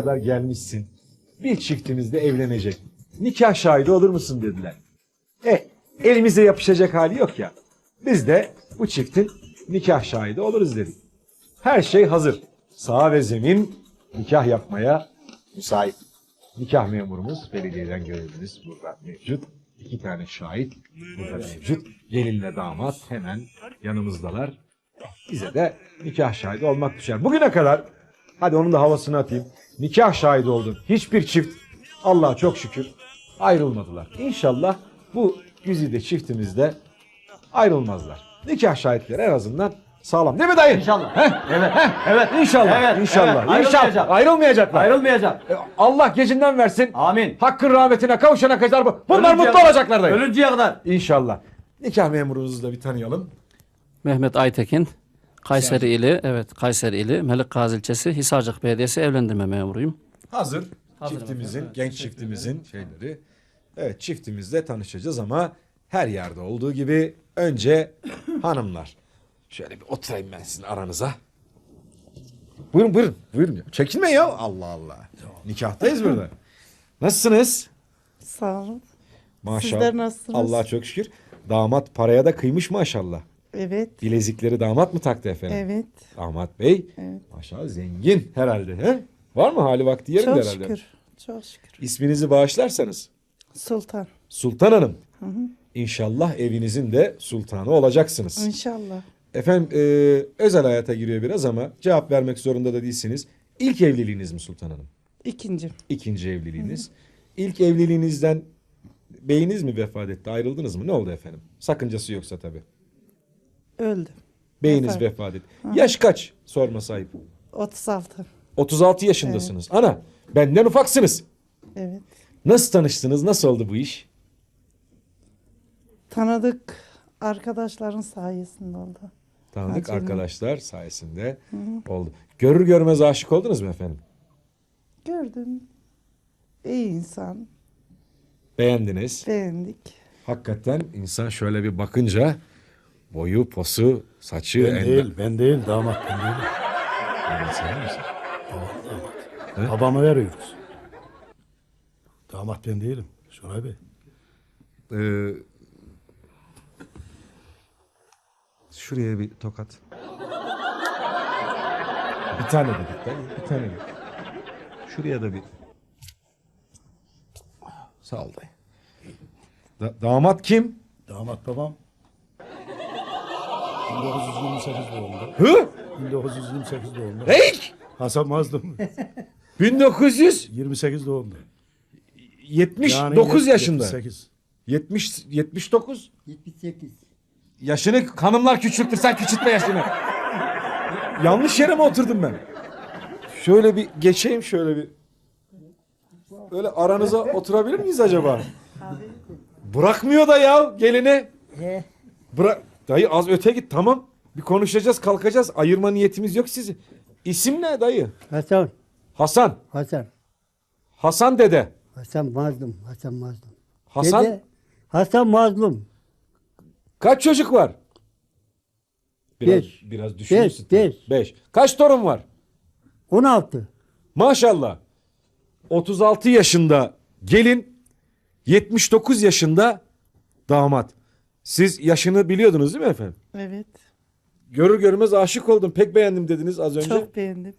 kadar gelmişsin. Bir çiftimiz de evlenecek. Nikah şahidi olur musun dediler. E elimize yapışacak hali yok ya. Biz de bu çiftin nikah şahidi oluruz dedik. Her şey hazır. Saha ve zemin nikah yapmaya müsait. Nikah memurumuz, belediyeden görevlimiz burada mevcut. İki tane şahit burada mevcut. Gelinle damat hemen yanımızdalar. Bize de nikah şahidi olmak düşer. Bugüne kadar, hadi onun da havasını atayım. Nikah şahidi oldum. Hiçbir çift, Allah'a çok şükür ayrılmadılar. İnşallah bu güzide çiftimizde ayrılmazlar. Nikah şahitleri en azından sağlam. Değil mi dayı? İnşallah. Heh? Evet. Evet. İnşallah. Evet. İnşallah. Evet. İnşallah. Ayrılmayacak. Ayrılmayacaklar. Ayrılmayacak. E, Allah gecinden versin. Amin. Hakkın rahmetine kavuşana kadar bu. Bunlar Ölünceye- mutlu olacaklar dayı. Ölünceye kadar. İnşallah. Nikah memurumuzu da bir tanıyalım. Mehmet Aytekin, Kayseri ili, evet Kayseri ili, Melik Gazi ilçesi, Hisarcık Belediyesi evlendirme memuruyum. Hazır. Hazır çiftimizin, efendim. genç çiftimizin şeyleri. Evet çiftimizle tanışacağız ama her yerde olduğu gibi önce hanımlar. Şöyle bir oturayım ben sizin aranıza. Buyurun buyurun. Buyurun. ya. Çekinme ya. Allah Allah. Nikahtayız burada. Nasılsınız? Sağ olun. Maşallah. Sizler nasılsınız? Allah'a çok şükür. Damat paraya da kıymış maşallah. Evet. Bilezikleri damat mı taktı efendim? Evet. Damat bey. Evet. Maşallah zengin herhalde. He? Var mı hali vakti yerinde Çok herhalde? şükür. Çok şükür. İsminizi bağışlarsanız. Sultan. Sultan Hanım. İnşallah evinizin de sultanı olacaksınız. İnşallah. Efendim e, özel hayata giriyor biraz ama cevap vermek zorunda da değilsiniz. İlk evliliğiniz mi Sultan Hanım? İkinci. İkinci evliliğiniz. İlk evliliğinizden beyiniz mi vefat etti? Ayrıldınız mı? Ne oldu efendim? Sakıncası yoksa tabii. Öldü. Beyiniz Vefat. vefat etti. Yaş kaç? Sorma sahip. 36. 36 yaşındasınız. Ana benden ufaksınız. Evet. Nasıl tanıştınız? Nasıl oldu bu iş? Tanıdık arkadaşların sayesinde oldu. Tanıdık Acaba. arkadaşlar sayesinde oldu. Görür görmez aşık oldunuz mu efendim? Gördüm. İyi insan. Beğendiniz. Beğendik. Hakikaten insan şöyle bir bakınca boyu, posu, saçı, Ben değil, ben değil, damat ben değilim. Yani sever misin? Babama veriyoruz. Damat ben değilim. Şuray Bey. Ee, şuraya bir tokat. Bir tane dedik. Bir tane dedik. Şuraya da bir. Sağ ol dayı. Da- damat kim? Damat babam 1928 doğumlu. Hı? 1928 doğumlu. Hey! Hasan Mazlum 1979 28 doğumlu. yaşında. 78. 70 79 78. Yaşını hanımlar küçültür sen küçültme yaşını. Yanlış yere mi oturdum ben? Şöyle bir geçeyim şöyle bir. Böyle aranıza oturabilir miyiz acaba? Bırakmıyor da ya gelini. Bırak. Dayı az öte git tamam. Bir konuşacağız kalkacağız. Ayırma niyetimiz yok sizi. İsim ne dayı? Hasan, Hasan. Hasan, Hasan dede. Hasan Mazlum, Hasan Mazlum. Hasan Dede, Hasan Mazlum. kaç çocuk var? Biraz, Beş. biraz düşünürsün. Beş, beş. Beş. Kaç torun var? 16. Maşallah. 36 yaşında gelin, 79 yaşında damat. Siz yaşını biliyordunuz değil mi efendim? Evet. Görür görmez aşık oldum. Pek beğendim dediniz az önce. Çok beğendim.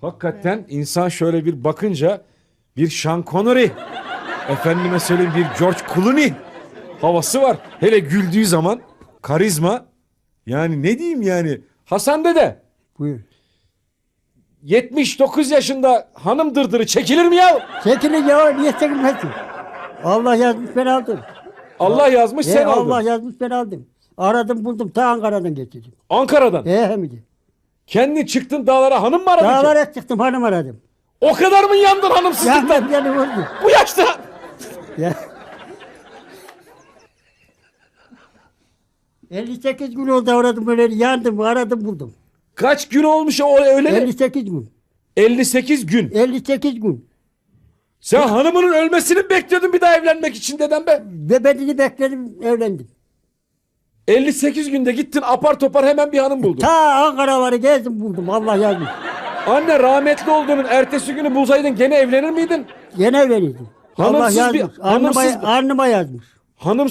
Hakikaten insan şöyle bir bakınca bir Sean Connery, efendime söyleyeyim bir George Clooney havası var. Hele güldüğü zaman karizma. Yani ne diyeyim yani. Hasan dede Buyur. 79 yaşında hanım dırdırı çekilir mi ya? Çekilin ya, niye çekilmesin? Allah yazmış ben aldım. Allah yazmış E, sen aldın. Allah yazmış ben aldım. Aradım buldum, ta Ankara'dan getirdim. Ankara'dan. E hem de. Kendin çıktın dağlara hanım mı aradın ki? Dağlara çıktım, hanım aradım. O kadar mı yandın hanımsızlıktan? Yandım beni vurdu. Bu yaşta. Ya. 58 gün oldu aradım böyle yandım aradım buldum. Kaç gün olmuş o öyle mi? 58 gün. 58 gün. 58 gün. Sen hanımının ölmesini bekliyordun bir daha evlenmek için dedem be. Ve bekledim evlendim. 58 günde gittin apar topar hemen bir hanım buldun. Ta Ankara varı gezdim buldum Allah yazmış. Anne rahmetli olduğunun ertesi günü bulsaydın gene evlenir miydin? Gene evlenirdim. Allah Hanımsız bir- yazmış. hanımsız bir- alnıma yazmış. Hanım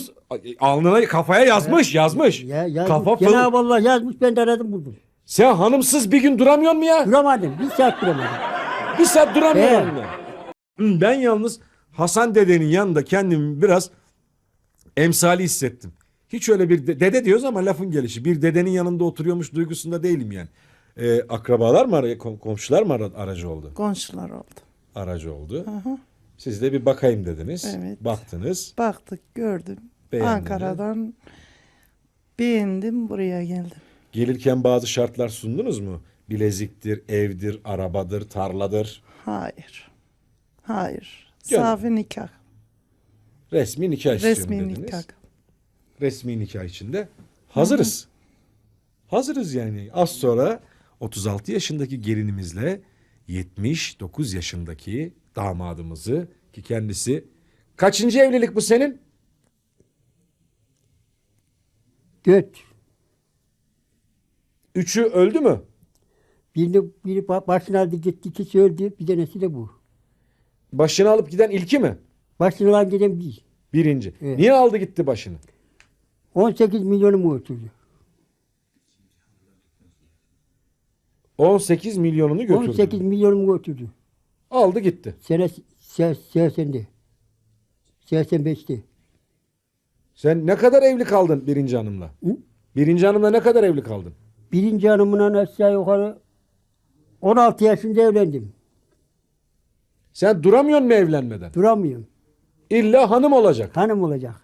alnına kafaya yazmış yazmış. Ya, yazmış. Kafa fıl. Cenab-ı Allah yazmış ben de aradım buldum. Sen hanımsız bir gün duramıyor mu ya? Duramadım. Bir saat duramadım. Bir saat duramıyor onunla. Hı, Ben yalnız Hasan dedenin yanında kendimi biraz emsali hissettim. Hiç öyle bir de- dede diyoruz ama lafın gelişi. Bir dedenin yanında oturuyormuş duygusunda değilim yani. Ee, akrabalar mı ara- kom- komşular mı ara- aracı oldu? Komşular oldu. Aracı oldu. Siz de bir bakayım dediniz. Evet. Baktınız. Baktık gördüm. Beğendin, Ankara'dan beğendim buraya geldim. Gelirken bazı şartlar sundunuz mu? Bileziktir, evdir, arabadır, tarladır. Hayır. Hayır. Gönül. Safi nikah. Resmi nikah istiyorum Resmi dediniz. nikah. resmi nikah içinde hazırız. Hazırız yani. Az sonra 36 yaşındaki gelinimizle 79 yaşındaki damadımızı ki kendisi kaçıncı evlilik bu senin? Dört. Üçü öldü mü? Birini, biri ba- başına aldı gitti. İkisi öldü. Bir tanesi de bu. Başını alıp giden ilki mi? Başına alan giden bir. Birinci. Evet. Niye aldı gitti başını? 18 milyonu mu oturdu? 18 milyonunu götürdü. 18 milyonu mu oturdu? Aldı gitti. Sene 80'de. 85'te. Sen ne kadar evli kaldın birinci hanımla? Hı? Birinci hanımla ne kadar evli kaldın? Birinci hanımından aşağı yukarı 16 yaşında evlendim. Sen duramıyorsun mu evlenmeden? Duramıyorum. İlla hanım olacak. Hanım olacak.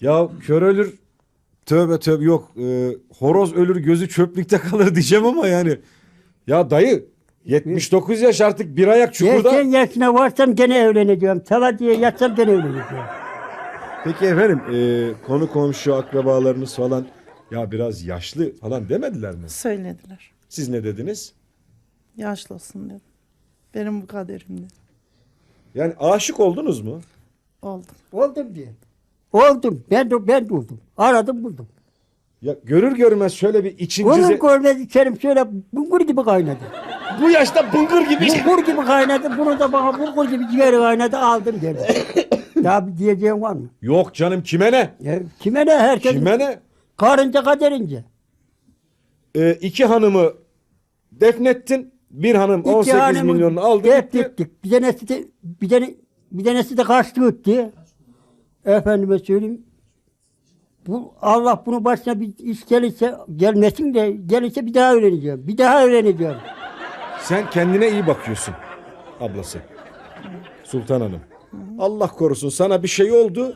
Ya kör ölür tövbe tövbe yok e, horoz ölür gözü çöplükte kalır diyeceğim ama yani ya dayı 79 yaş artık bir ayak çukurda. Erken yaşına varsam gene evleneceğim. Tala diye yatsam gene evleneceğim. Peki efendim e, konu komşu akrabalarınız falan ya biraz yaşlı falan demediler mi? Söylediler. Siz ne dediniz? Yaşlısın dedim. Benim bu kaderim dedim. Yani aşık oldunuz mu? Oldum. Oldum diye. Oldum. Ben de, ben de oldum. Aradım buldum. Ya görür görmez şöyle bir içinize Onun görmez içerim şöyle bulgur gibi kaynadı. bu yaşta bıngır gibi Bulgur gibi kaynadı. Bunu da bana bulgur gibi ciğeri kaynadı aldım geldim. Daha bir diyeceğim var mı? Yok canım kime ne? Ya, kime ne herkes? Kime ne? Karınca kaderince. E, iki hanımı defnettin. Bir hanım İki 18 hanımı milyonunu aldı def gitti. ettik. Bir tanesi de, bir tane, bir tanesi de kaçtı gitti. Efendime söyleyeyim. Bu Allah bunu başına bir iş gelirse gelmesin de gelirse bir daha öğreneceğim. Bir daha öğreneceğim. Sen kendine iyi bakıyorsun ablası. Sultan Hanım. Allah korusun sana bir şey oldu.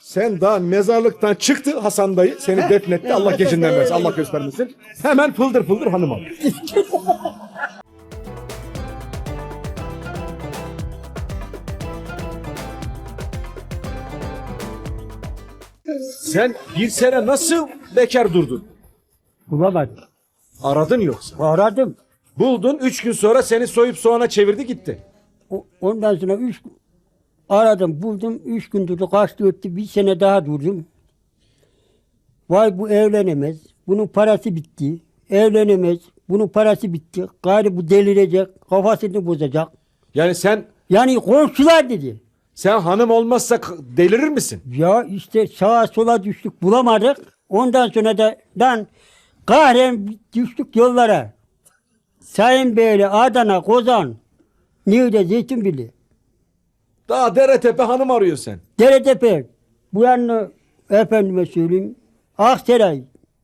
Sen daha mezarlıktan çıktı Hasan dayı seni defnetti. Allah gecinden versin. Allah göstermesin. Hemen fıldır fıldır hanım al. Sen bir sene nasıl bekar durdun? Bulamadım. Aradın yoksa. Aradım. Buldun üç gün sonra seni soyup soğana çevirdi gitti. O- Ondan sonra üç aradım buldum. Üç gün durdu kaçtı öttü. Bir sene daha durdum. Vay bu evlenemez. Bunun parası bitti. Evlenemez. Bunun parası bitti. Gayrı bu delirecek. Kafasını bozacak. Yani sen Yani komşular dedi. sen hanım olmazsa k- delirir misin? Ya işte sağa sola düştük bulamadık. Ondan sonra da lan kahren düştük yollara. Sayın Beyli, Adana, Kozan, Niğde, Zeytinbili, Daha dere tepe hanım arıyor sen. Deretepe, bu yanına efendime söyleyeyim, Aksaray,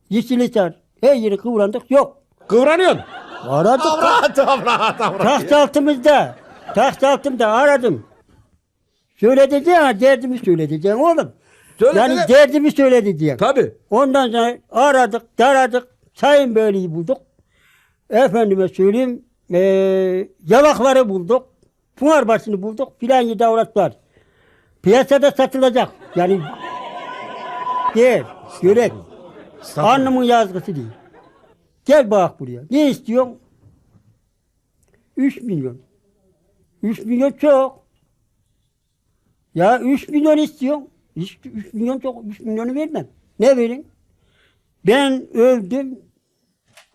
Yeşilisar, her yeri kıvrandık yok. Kıvranıyorsun. Aradık. Avrat avrat avrat. Taht altımızda, taht altımda aradım. Söyledeceğim ha, derdimi söyledeceğim oğlum. Söyle, yani söyle. derdimi söyledeceğim. Tabii. Ondan sonra aradık, taradık, Sayın Beyliği bulduk. Efendime söyleyeyim, eee yalakları bulduk. Pınarbaşı'nı bulduk, filan yedi avratlar. Piyasada satılacak. Yani değil, yürek. Annemin yazgısı değil. Gel bak buraya. Ne istiyorsun? 3 milyon. 3 milyon çok. Ya 3 milyon istiyorum. 3, milyon çok 3 milyonu vermem. Ne verin? Ben öldüm.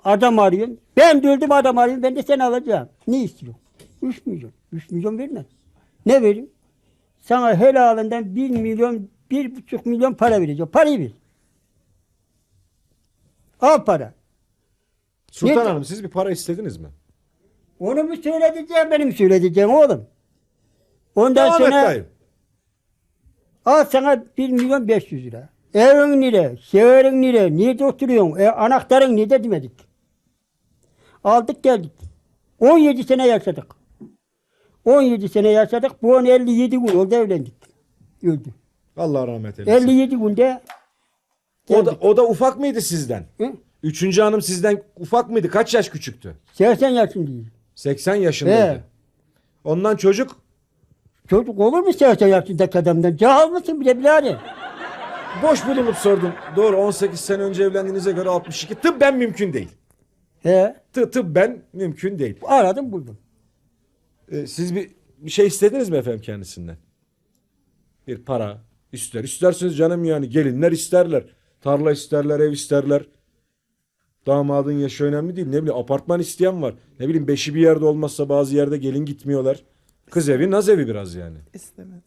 Adam arıyorum. Ben de öldüm adam arıyorum. Ben de seni alacağım. Ne istiyorsun? 3 milyon. 3 milyon vermem. Ne vereyim? Sana helalından 1 milyon, 1,5 milyon para vereceğim. Parayı ver. Al para. Sultan Ne- Hanım siz bir para istediniz mi? Onu mu söyleteceğim benim söyleyeceğim oğlum. Ondan Devam et sonra dayı. al sana 1 milyon 500 lira. Evin nere? Şehrin nere? Nerede oturuyorsun? E, anahtarın nerede demedik. Aldık geldik. 17 sene yaşadık. 17 sene yaşadık. Bu an 57 gün oldu evlendik. Öldü. Allah rahmet eylesin. 57 günde O da, o da ufak mıydı sizden? Hı? Üçüncü hanım sizden ufak mıydı? Kaç yaş küçüktü? 80 yaşındayız. 80 yaşındaydı. He. Ondan çocuk Çocuk olur mu 80 yaşındaki adamdan? Cahil mısın bile birader? boş bulunup sordum. Doğru 18 sene önce evlendiğinize göre 62. Tıbben mümkün değil. He. Tı tıbben mümkün değil. Aradım buldum. Ee, siz bir, bir şey istediniz mi efendim kendisinden? Bir para ister. İsterseniz canım yani gelinler isterler. Tarla isterler, ev isterler. Damadın yaşı önemli değil. Ne bileyim apartman isteyen var. Ne bileyim beşi bir yerde olmazsa bazı yerde gelin gitmiyorlar. Kız evi naz evi biraz yani. İstemedim.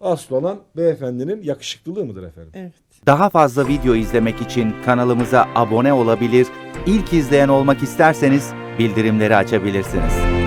Asıl olan beyefendinin yakışıklılığı mıdır efendim? Evet. Daha fazla video izlemek için kanalımıza abone olabilir, ilk izleyen olmak isterseniz bildirimleri açabilirsiniz.